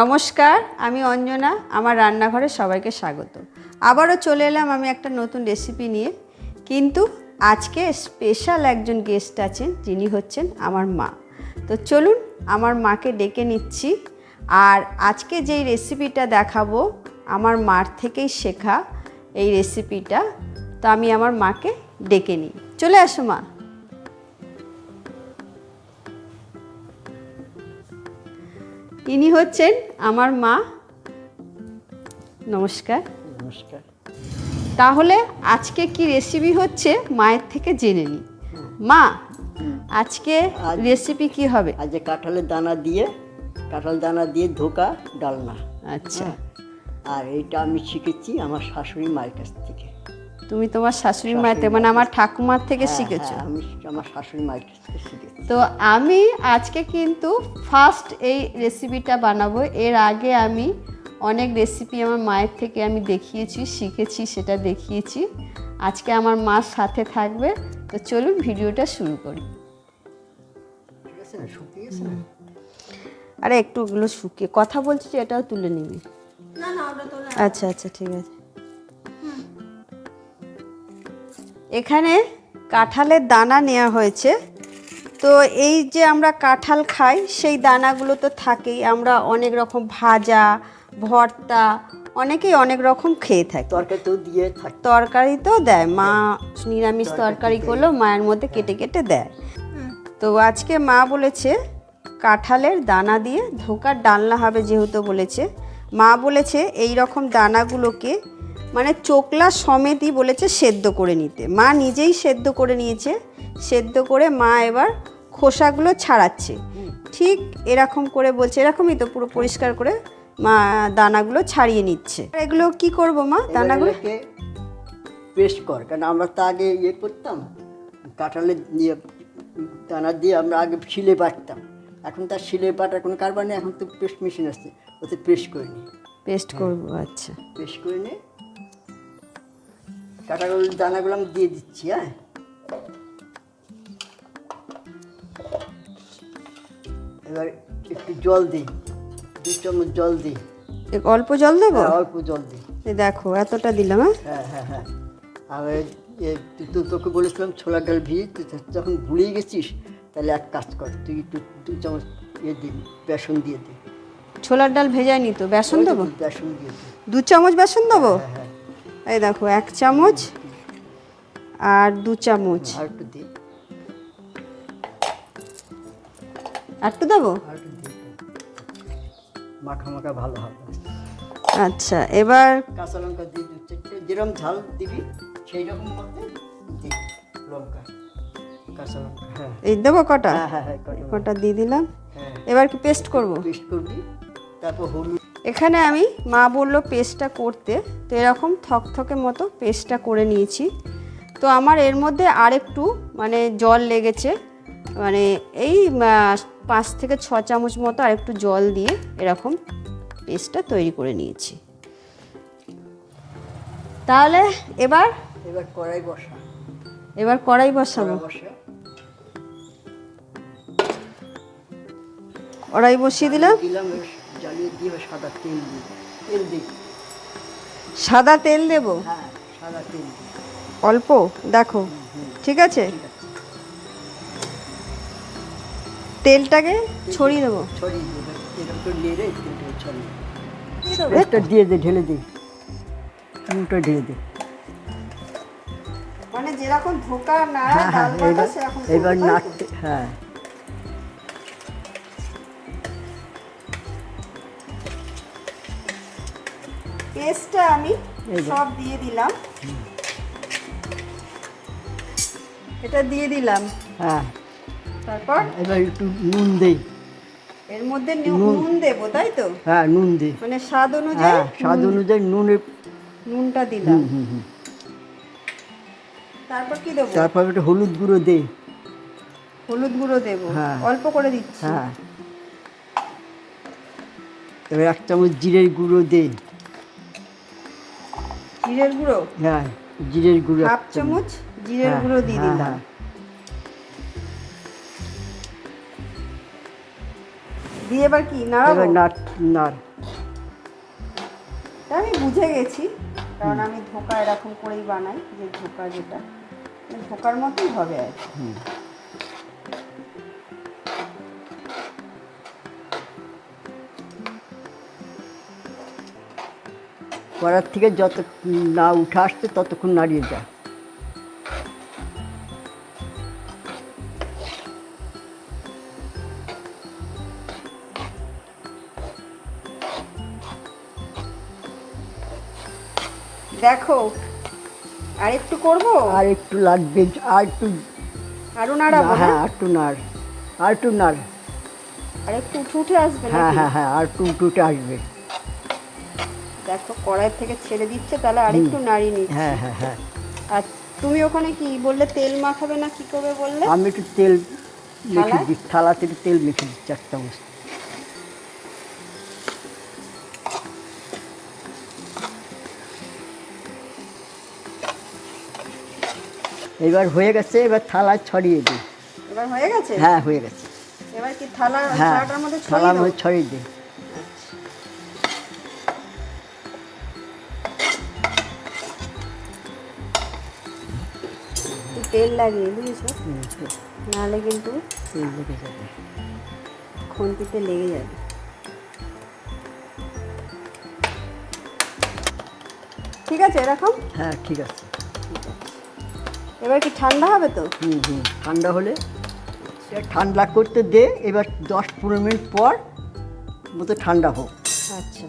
নমস্কার, আমি অঞ্জনা, আমার রান্নাঘরে সবাইকে স্বাগত। আবারও চলে এলাম আমি একটা নতুন রেসিপি নিয়ে। কিন্তু আজকে স্পেশাল একজন গেস্ট আছেন, যিনি হচ্ছেন আমার মা। তো চলুন আমার মাকে ডেকে নিচ্ছি। আর আজকে যেই রেসিপিটা দেখাবো, আমার মার থেকেই শেখা এই রেসিপিটা তো আমি আমার মাকে ডেকে নিই। চলে আসো মা। ইনি হচ্ছেন আমার মা। নমস্কার। নমস্কার। তাহলে আজকে কি রেসিপি হচ্ছে মায়ের থেকে জেনে নিই মা আজকে রেসিপি কি হবে? আজকে কাঁঠালের দানা দিয়ে কাঁঠাল দানা দিয়ে ধোকা ডালনা। আচ্ছা। আর এইটা আমি শিখেছি আমার শাশুড়ি মায়ের কাছ থেকে। তুমি তোমার শাশুড়ি মায়ের থেকে মানে আমার ঠাকুমার থেকে হ্যাঁ, শিখেছো। হ্যাঁ, আমি আমার শাশুড়ি মায়ের থেকে শিখেছি। তো আমি আজকে কিন্তু ফার্স্ট এই রেসিপিটা বানাবো। এর আগে আমি অনেক রেসিপি আমার মায়ের থেকে আমি দেখিয়েছি শিখেছি সেটা দেখিয়েছি। আজকে আমার মার সাথে থাকবে। তো চলুন ভিডিওটা শুরু করি। আরে একটু ওগুলো শুকিয়ে কথা বলছি যে এটাও তুলে নিবি। আচ্ছা আচ্ছা ঠিক আছে। এখানে কাঁঠালের দানা নেওয়া হয়েছে। তো এই যে আমরা কাঁঠাল খাই সেই দানাগুলো তো থাকেই। আমরা অনেক রকম ভাজা ভর্তা অনেকেই অনেক রকম খেয়ে থাকি। তরকারিতেও দিয়ে থাকে। তরকারিতেও দেয়। মা নিরামিষ তরকারি করলেও মায়ের মধ্যে কেটে কেটে দেয়। তো আজকে মা বলেছে কাঁঠালের দানা দিয়ে ধোকার ডালনা হবে যেহেতু বলেছে। মা বলেছে এই রকম দানাগুলোকে মানে চোকলা সমেতই বলেছে সেদ্ধ করে নিতে। মা নিজেই সেদ্ধ করে নিয়েছে সেদ্ধ করে মা এবার খোসাগুলো ছাড়াচ্ছে। ঠিক এরকম করে বলছে এরকমই তো পুরো পরিষ্কার করে মা দানাগুলো ছাড়িয়ে নিচ্ছে। এগুলো কি করব মা? দানাগুলো? পেস্ট কর কারণ আমরা তো আগে ইয়ে করতাম কাঁঠালের ইয়ে দানা দিয়ে আমরা আগে শিলে বাটতাম। এখন তার শিলে বাটার কোনো কারবার নেই এখন তো পেস্ট মেশিন আসছে ওতে পেস্ট করে নিই। পেস্ট করব আচ্ছা। পেস্ট করে নিয়ে কাঁটাগুলো দানাগুলো আমি দিয়ে দিচ্ছি হ্যাঁ? এবার একটু জল দিই দু চামচ জল দিই। অল্প জল দেবো? হ্যাঁ, অল্প জল দিই। দেখো এতটা দিলাম হ্যাঁ? হ্যাঁ হ্যাঁ হ্যাঁ। আর তুই তো তোকে বলেছিলাম ছোলার ডাল ভিজে তুই যখন ভুলিয়ে গেছিস তাহলে এক কাজ কর তুই একটু দু চামচ ইয়ে দিবি বেসন দিয়ে দিই ছোলার ডাল ভেজাই নি তো বেসন দেবো? বেসন দিয়ে দু চামচ বেসন দেবো? হ্যাঁ হ্যাঁ। এই দেখো এক চামচ আর দু চামচ। আর একটু আর একটু দেবো? মাখা মাখা ভালো হবে। আচ্ছা এবার কাঁচা লঙ্কা দিয়ে যেরকম ঝাল দিবি সেই রকম লঙ্কা কাঁচা লঙ্কা হ্যাঁ। এই দেবো কটা? হ্যাঁ হ্যাঁ হ্যাঁ কটা কটা দিয়ে দিলাম। হ্যাঁ। এবার কি পেস্ট করব। পেস্ট করবি তারপর হলুদ এখানে আমি মা বলল পেস্টটা করতে তো এরকম থকথকে মতো পেস্টটা করে নিয়েছি। তো আমার এর মধ্যে আরেকটু মানে জল লেগেছে মানে এই পাঁচ থেকে ছ চামচ মতো আরেকটু জল দিয়ে এরকম পেস্টটা তৈরি করে নিয়েছি। তাহলে এবার? এবার কড়াই বসা। এবার কড়াই বসাবো। কড়াই বসিয়ে দিলাম। দিলাম জ্বালিয়ে দিয়ে এবার সাদা তেল দিই। তেল দিই। সাদা তেল দেব? হ্যাঁ সাদা তেল দিই। অল্প? দেখো। ঠিক আছে? তেলটাকে ছড়িয়ে দেবো। ছড়িয়ে এরকম করে নেড়ে দেবো। দিয়ে দে ঢেলে দিই নুনটা ঢেলে দিই মানে যেরকম ধোকা না হ্যাঁ হ্যাঁ এবার এবার নাড়তে হ্যাঁ। পেস্টটা আমি সব দিয়ে দিলাম। এটা দিয়ে দিলাম। হ্যাঁ। তারপর? এবার একটু নুন দেই। এর মধ্যে নুন। দেবো তাই তো? হ্যাঁ নুন দিই। মানে স্বাদ অনুযায়ী হ্যাঁ স্বাদ অনুযায়ী নুনের নুনটা দিলাম। হুম হুম হুম। তারপর কি দেবো? তারপর একটু হলুদ গুঁড়ো দেই। হলুদ গুঁড়ো দেবো। হ্যাঁ। অল্প করে দিচ্ছি। হ্যাঁ। এবার এক চামচ জিরের গুঁড়ো দেই। জিরের গুঁড়ো? হ্যাঁ জিরের গুঁড়ো হাফ চামচ জিরের হ্যাঁ, গুঁড়ো দিয়ে হ্যাঁ, দিলাম। দিয়ে এবার কি নাড়াবো? এবার নাড় আমি বুঝে গেছি কারণ আমি ধোকা এরকম করেই বানাই যে ধোকা যেটা। ধোকার মতোই হবে আর কি। কড়ার থেকে যত না উঠে আসছে ততক্ষণ নাড়িয়ে যায় দেখো আর একটু করব? আর একটু লাগবে আর একটু আরও নাড়াবো হ্যাঁ হ্যাঁ? আর একটু নাড় আর একটু নাড়। আর একটু উঠে উঠে আসবে হ্যাঁ হ্যাঁ হ্যাঁ আর একটু উঠে আসবে। দেখো কড়াই থেকে ছেড়ে দিচ্ছে তাহলে নাড়িয়ে নিচ্ছি। হ্যাঁ হ্যাঁ হ্যাঁ। আর তুমি ওখানে কি বললে তেল মাখাবে না কি করবে বললে? আমি একটু তেল মেখে থালাতে একটু তেল মেখে চামচ এবার হয়ে গেছে এবার থালা ছড়িয়ে দিই। এবার হয়ে গেছে? হ্যাঁ হয়ে গেছে। এবার কি থালা হ্যাঁ থালাটার থালার মধ্যে ছড়িয়ে দিই। তেল লাগিয়ে বুঝেছ নাহলে কিন্তু তেল লেগে যাবে। খুন্তিতে লেগে যাবে। ঠিক আছে এরকম? হ্যাঁ ঠিক আছে। এবার কি ঠান্ডা হবে তো? হুম হুম ঠান্ডা হলে ঠান্ডা করতে দে এবার দশ পনেরো মিনিট পর মতো ঠান্ডা হোক। আচ্ছা।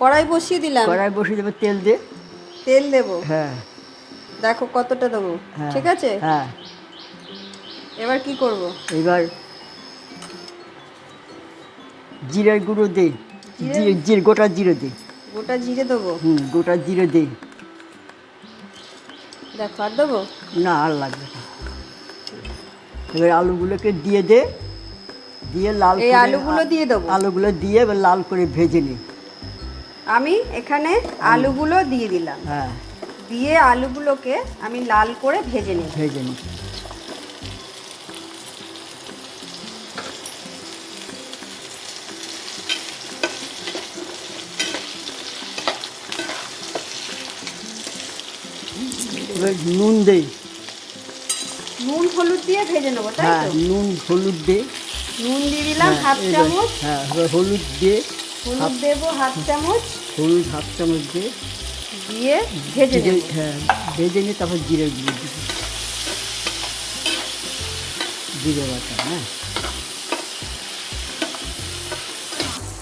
কড়াই বসিয়ে দিলাম। কড়াই বসিয়ে দেবে তেল দে। তেল দেবো? হ্যাঁ। দেখো কতটা দেবো হ্যাঁ ঠিক আছে? হ্যাঁ। এবার কি করব? এবার জিরের গুঁড়ো দে। জিরে? জিরে গোটা জিরে দে। গোটা জিরে দেবো? হুম গোটা জিরে দে। দেখো আর দেবো? না আর লাগবে না। এবার আলুগুলোকে দিয়ে দে। দিয়ে লাল এই আলুগুলো দিয়ে দেবো। আলুগুলো দিয়ে এবার লাল করে ভেজে নি। আমি এখানে আলুগুলো দিয়ে দিলাম। হ্যাঁ। দিয়ে আলুগুলোকে আমি লাল করে ভেজে নিই। ভেজে নি এবার নুন দে নুন হলুদ দিয়ে ভেজে নেব তাই হ্যাঁ নুন হলুদ দে নুন দিয়ে দিলাম হ্যাঁ, হাফ চামচ। হ্যাঁ হলুদ দে হলুদ দেবো হাফ চামচ। হলুদ হাফ চামচ দে দিয়ে ভেজে নেব। হ্যাঁ ভেজে নিয়ে তারপর জিরে গুঁড়ো দিবি। জিরে বাটা হ্যাঁ।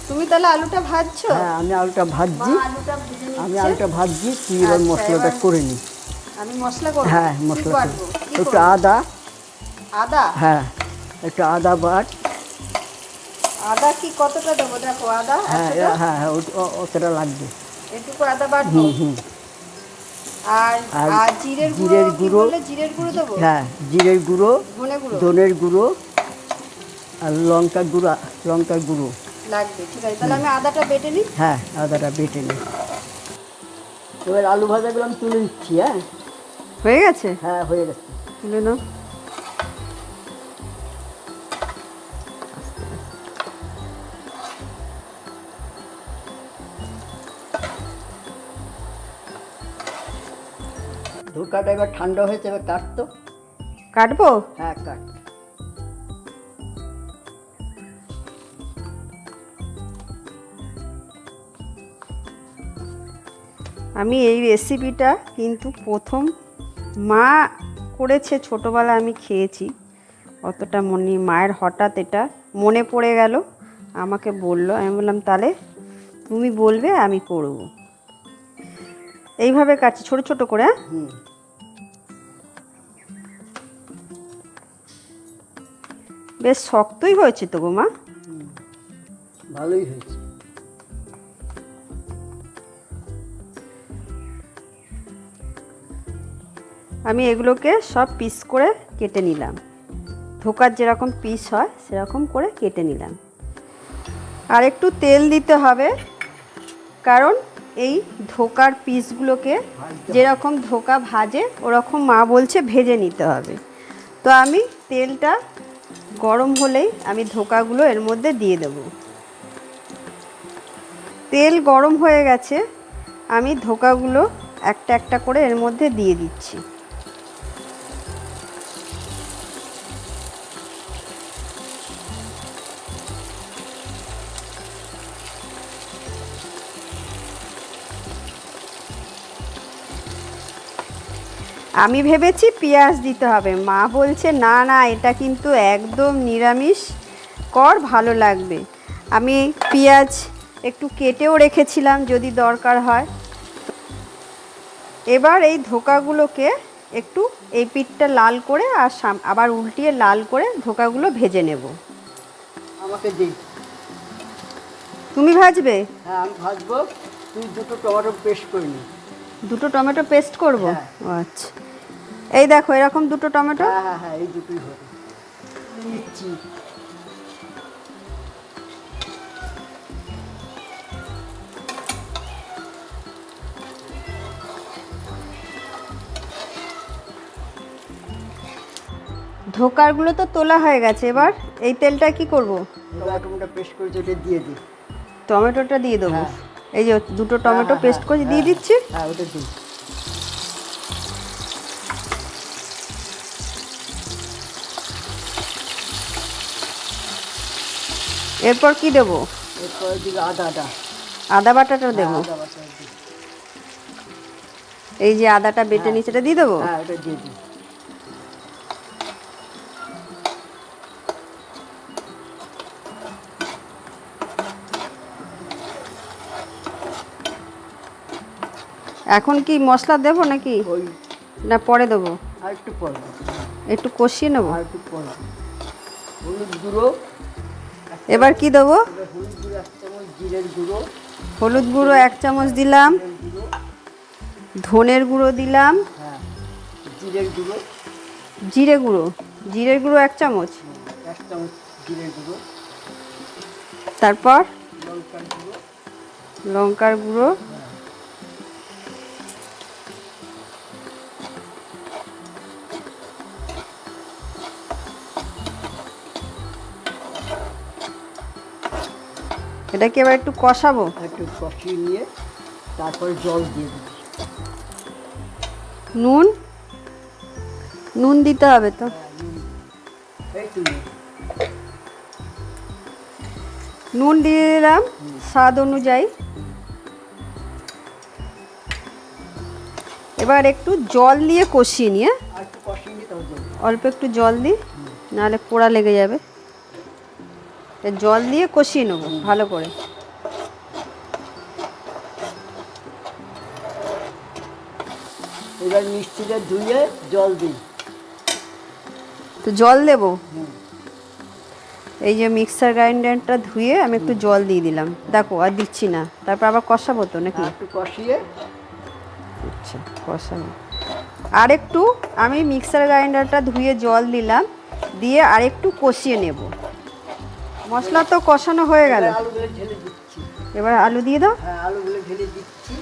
তুমি তাহলে আলুটা ভাজছো? হ্যাঁ আমি আলুটা ভাজছি। আমি আলুটা ভাজছি তুই এবার আচ্ছা, মশলাটা করে নি। আমি মশলা করব। হ্যাঁ মশলা? একটু আদা। আদা? হ্যাঁ একটু আদা বাট। আদা কি কতটা দেবো? দেখো আদা হ্যাঁ হ্যাঁ হ্যাঁ ওট- লাগবে। এটুকু আদা বাটবো। আর আর জিরের জিরের গুঁড়ো- জিরের গুঁড়ো দেবো? হ্যাঁ জিরের গুঁড়ো ধনে গুঁড়ো। ধনের গুঁড়ো আর লঙ্কা গুঁড়ো লঙ্কার গুঁড়ো। লাগবে ঠিক আছে। তাহলে আমি আদাটা বেটে নিই। হ্যাঁ আদাটা বেটে নি এবার আলু ভাজাগুলো আমি তুলে দিচ্ছি হ্যাঁ? হয়ে গেছে? হ্যাঁ হয়ে গেছে। তুলে নাও। ধোকাটা এবার ঠান্ডা হয়েছে এবার কাটতো। কাটবো? হ্যাঁ কাট। আমি এই রেসিপিটা কিন্তু প্রথম মা করেছে ছোটোবেলায় আমি খেয়েছি। অতটা মনে মায়ের হঠাৎ এটা মনে পড়ে গেল। আমাকে বলল আমি বললাম তাহলে তুমি বলবে আমি করব। এইভাবে কাটছি ছোট ছোট করে হ্যাঁ? হুম। বেশ শক্তই হয়েছে তো গো মা। ভালোই হয়েছে। আমি এগুলোকে সব পিস করে কেটে নিলাম। ধোকার যেরকম পিস হয় সেরকম করে কেটে নিলাম। আর একটু তেল দিতে হবে কারণ এই ধোকার পিসগুলোকে যেরকম ধোকা ভাজে ওরকম মা বলছে ভেজে নিতে হবে। তো আমি তেলটা গরম হলেই আমি ধোকাগুলো এর মধ্যে দিয়ে দেব। তেল গরম হয়ে গেছে, আমি ধোকাগুলো একটা একটা করে এর মধ্যে দিয়ে দিচ্ছি। আমি ভেবেছি পেঁয়াজ দিতে হবে। মা বলছে না না এটা কিন্তু একদম নিরামিষ। কর ভালো লাগবে। আমি পেঁয়াজ একটু কেটেও রেখেছিলাম যদি দরকার হয়। এবার এই ধোকাগুলোকে একটু এই পিঠটা লাল করে আর আবার উল্টিয়ে লাল করে ধোকাগুলো ভেজে নেব। আমাকে দিই। তুমি ভাজবে? হ্যাঁ আমি ভাজবো। তুই দুটো টমেটো পেস্ট করে নি। দুটো টমেটো পেস্ট করব? হ্যাঁ। আচ্ছা। এই দেখো এরকম দুটো টমেটো। হ্যাঁ হ্যাঁ হ্যাঁ এই দুটোই হবে। নিচ্ছি। ধোকারগুলো তো তোলা হয়ে গেছে এবার এই তেলটা কি করব? এবার পেস্ট করে দিয়ে দিই। টমেটোটা দিয়ে দেবো। হ্যাঁ। এই যে দুটো টমেটো হ্যাঁ, পেস্ট হ্যাঁ, করে দিয়ে হ্যাঁ, দিচ্ছি। হ্যাঁ ওটা দিই। এরপর কি দেবো? এরপর দিকে আদাটা আদা। বাটাটা দেবো। দিই। এই যে আদাটা বেটে নিচে এটা দিয়ে দেবো? হ্যাঁ ওটা দিয়ে দিই এখন কি মশলা দেবো নাকি? না পরে দেবো। আর একটু পরে একটু কষিয়ে নেব। আর একটু পরে হলুদ গুঁড়ো এবার কি দেবো? হলুদ গুঁড়ো এক চামচ দিলাম। ধনের গুঁড়ো দিলাম। জিরে গুঁড়ো। জিরে গুঁড়ো এক চামচ। তারপর লঙ্কার গুঁড়ো। লঙ্কার গুঁড়ো এটাকে এবার একটু কষাবো। একটু কষিয়ে নিয়ে তারপরে জল দিয়ে দিই নুন? নুন দিতে হবে তো। নে। নুন দিয়ে দিলাম স্বাদ অনুযায়ী। এবার একটু জল দিয়ে কষিয়ে নিয়ে। অল্প একটু জল দিই নাহলে পোড়া লেগে যাবে। জল দিয়ে কষিয়ে নেব ভালো করে। এবার মিষ্টিটা ধুয়ে জল দিই তো জল দেবো? এই যে মিক্সার গ্রাইন্ডারটা ধুয়ে আমি একটু জল দিয়ে দিলাম। দেখো আর দিচ্ছি না। তারপর আবার কষাবো তো নাকি? আর একটু কষিয়ে। আচ্ছা কষাবো। আর একটু আমি মিক্সার গ্রাইন্ডারটা ধুয়ে জল দিলাম দিয়ে আর একটু কষিয়ে নেব। মশলা তো কষানো হয়ে গেল। এবার আলুগুলো ঢেলে দিচ্ছি। এবার আলু দিয়ে দাও। হ্যাঁ আলুগুলো ঢেলে দিচ্ছি।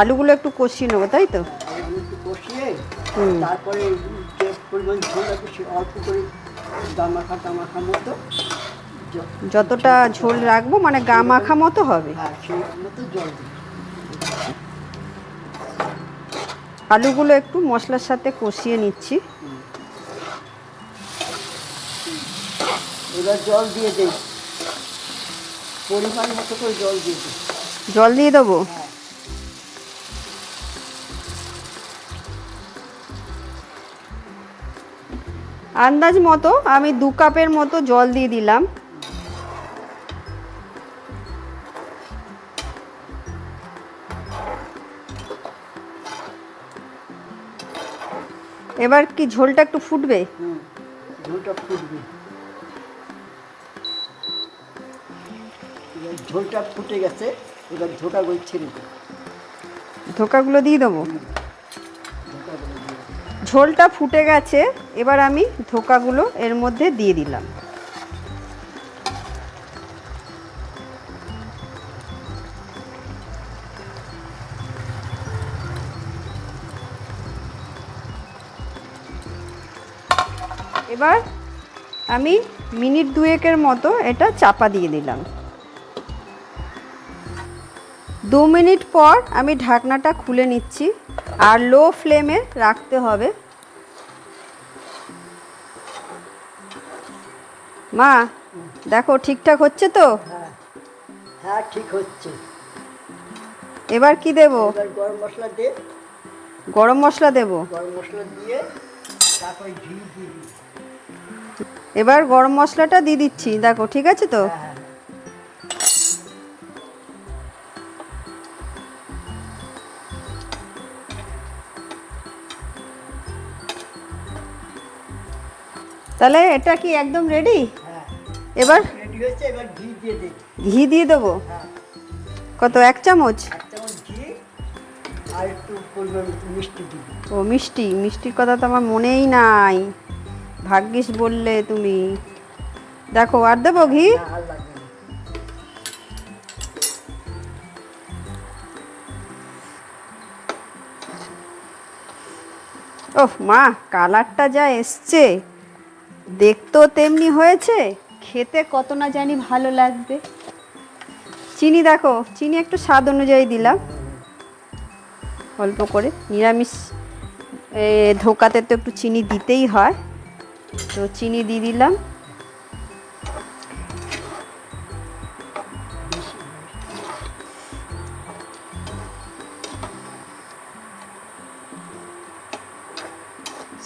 আলুগুলো একটু কষিয়ে নেব তাই তো? একটু কষিয়ে তারপরে যে পরিমাণ ঝোল আছে অল্প করে দামাখা টামাখা মতো যতটা ঝোল রাখব মানে গা মাখা মতো হবে। হ্যাঁ সেই মতো জল দিই আলুগুলো একটু মশলার সাথে কষিয়ে নিচ্ছি। এবার জল দিয়ে দিই। পরিমাণ মতো করে জল দিয়ে দিই। জল দিয়ে দেবো? হ্যাঁ। আন্দাজ মতো আমি দু কাপের মতো জল দিয়ে দিলাম। এবার কি ঝোলটা একটু ফুটবে? ঝোলটা ফুটবে। ঝোলটা ফুটে গেছে এবার ধোকাগুলো ছেড়ে দেবো। ধোকাগুলো দিয়ে দেবো। ঝোলটা ফুটে গেছে এবার আমি ধোকাগুলো এর মধ্যে দিয়ে দিলাম। এবার আমি মিনিট দুয়েকের মতো এটা চাপা দিয়ে দিলাম। দু মিনিট পর আমি ঢাকনাটা খুলে নিচ্ছি আর লো ফ্লেমে রাখতে হবে। মা দেখো ঠিকঠাক হচ্ছে তো? হ্যাঁ। হ্যাঁ ঠিক হচ্ছে। এবার কি দেব? গরম মশলা দে। গরম মশলা দেব। গরম মশলা দিয়ে তারপরে ঘি দিয়ে দিবি। এবার গরম মশলাটা দিয়ে দিচ্ছি। দেখো ঠিক আছে তো? তাহলে এটা কি একদম রেডি হ্যাঁ। এবার রেডি এবার ঘি দিয়ে দেবো? হ্যাঁ। কত এক চামচ? ও মিষ্টি। মিষ্টির কথা তো আমার মনেই নাই। ভাগ্যিস বললে তুমি। দেখো, আর দেবো ঘি? ওহ, মা, কালারটা যা এসছে। দেখতেও তেমনি হয়েছে, খেতে কত না জানি ভালো লাগবে। চিনি দেখো, চিনি একটু স্বাদ অনুযায়ী দিলাম। অল্প করে, নিরামিষ ধোকাতে তো একটু চিনি দিতেই হয়। তো চিনি দিয়ে দিলাম।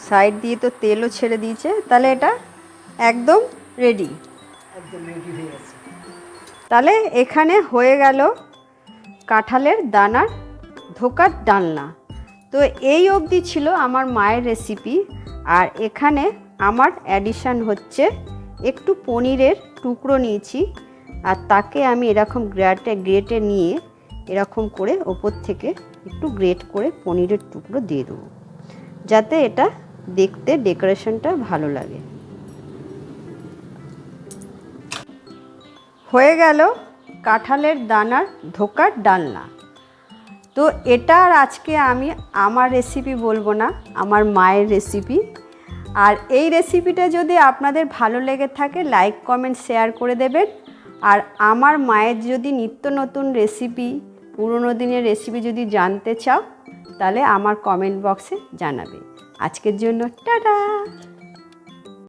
সাইড দিয়ে তো তেলও ছেড়ে দিয়েছে তাহলে এটা একদম রেডি একদম রেডি হয়ে গেছে। তাহলে এখানে হয়ে গেল কাঁঠালের দানার ধোকার ডালনা। তো এই অবধি ছিল আমার মায়ের রেসিপি আর এখানে আমার অ্যাডিশান হচ্ছে একটু পনিরের টুকরো নিয়েছি আর তাকে আমি এরকম গ্রেটে গ্রেটে নিয়ে এরকম করে ওপর থেকে একটু গ্রেট করে পনিরের টুকরো দিয়ে দেবো, যাতে এটা দেখতে ডেকোরেশনটা ভালো লাগে। হয়ে গেল কাঁঠালের দানার ধোকার ডালনা। তো এটা আর আজকে আমি আমার রেসিপি বলব না, আমার মায়ের রেসিপি আর এই রেসিপিটা যদি আপনাদের ভালো লেগে থাকে লাইক কমেন্ট শেয়ার করে দেবেন। আর আমার মায়ের যদি নিত্য নতুন রেসিপি পুরনো দিনের রেসিপি যদি জানতে চাও, তাহলে আমার কমেন্ট বক্সে জানাবে। আজকের জন্য, টাটা!